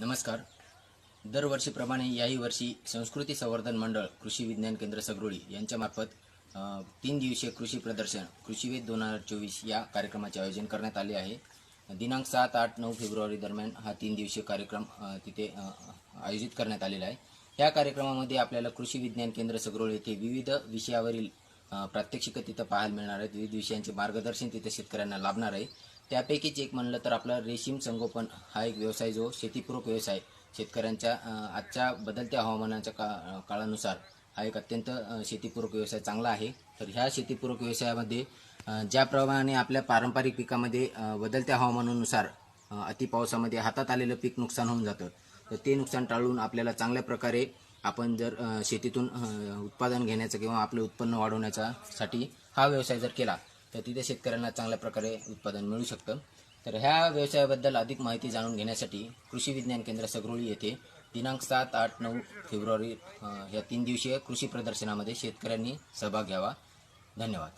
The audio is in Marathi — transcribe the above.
नमस्कार. दरवर्षीप्रमाणे याही वर्षी संस्कृती संवर्धन मंडळ कृषी विज्ञान केंद्र सगरोळी यांच्यामार्फत तीन दिवसीय कृषी प्रदर्शन कृषीवेद दोन हजार चोवीस या कार्यक्रमाचे आयोजन करण्यात आले आहे. दिनांक सात आठ नऊ फेब्रुवारी दरम्यान हा तीन दिवसीय कार्यक्रम तिथे आयोजित करण्यात आलेला आहे. या कार्यक्रमामध्ये आपल्याला कृषी विज्ञान केंद्र सगरोळी येथे विविध विषयावरील प्रात्यक्षिकं तिथं पाहायला मिळणार आहेत. विविध विषयांचे मार्गदर्शन तिथे शेतकऱ्यांना लाभणार आहे. त्यापैकीच एक म्हणलं तर आपला रेशीम संगोपन हा एक व्यवसाय जो शेतीपूरक व्यवसाय शेतकऱ्यांच्या आजच्या बदलत्या हवामानाच्या का काळानुसार हा एक अत्यंत शेतीपूरक व्यवसाय चांगला आहे. तर ह्या शेतीपूरक व्यवसायामध्ये ज्याप्रमाणे आपल्या पारंपरिक पिकामध्ये बदलत्या हवामानानुसार अतिपावसामध्ये हातात आलेलं पीक नुकसान होऊन जातं तर ते नुकसान टाळून आपल्याला चांगल्या प्रकारे आपण जर शेतीतून उत्पादन घेण्याचं किंवा आपलं उत्पन्न वाढवण्याचा साठी हा व्यवसाय जर केला तर तिथे शेतकऱ्यांना चांगल्या प्रकारे उत्पादन मिळू शकतं. तर ह्या व्यवसायाबद्दल अधिक माहिती जाणून घेण्यासाठी कृषी विज्ञान केंद्र सगरोळी येथे दिनांक सात आठ नऊ फेब्रुवारी या तीन दिवसीय कृषी प्रदर्शनामध्ये शेतकऱ्यांनी सहभाग घ्यावा. धन्यवाद.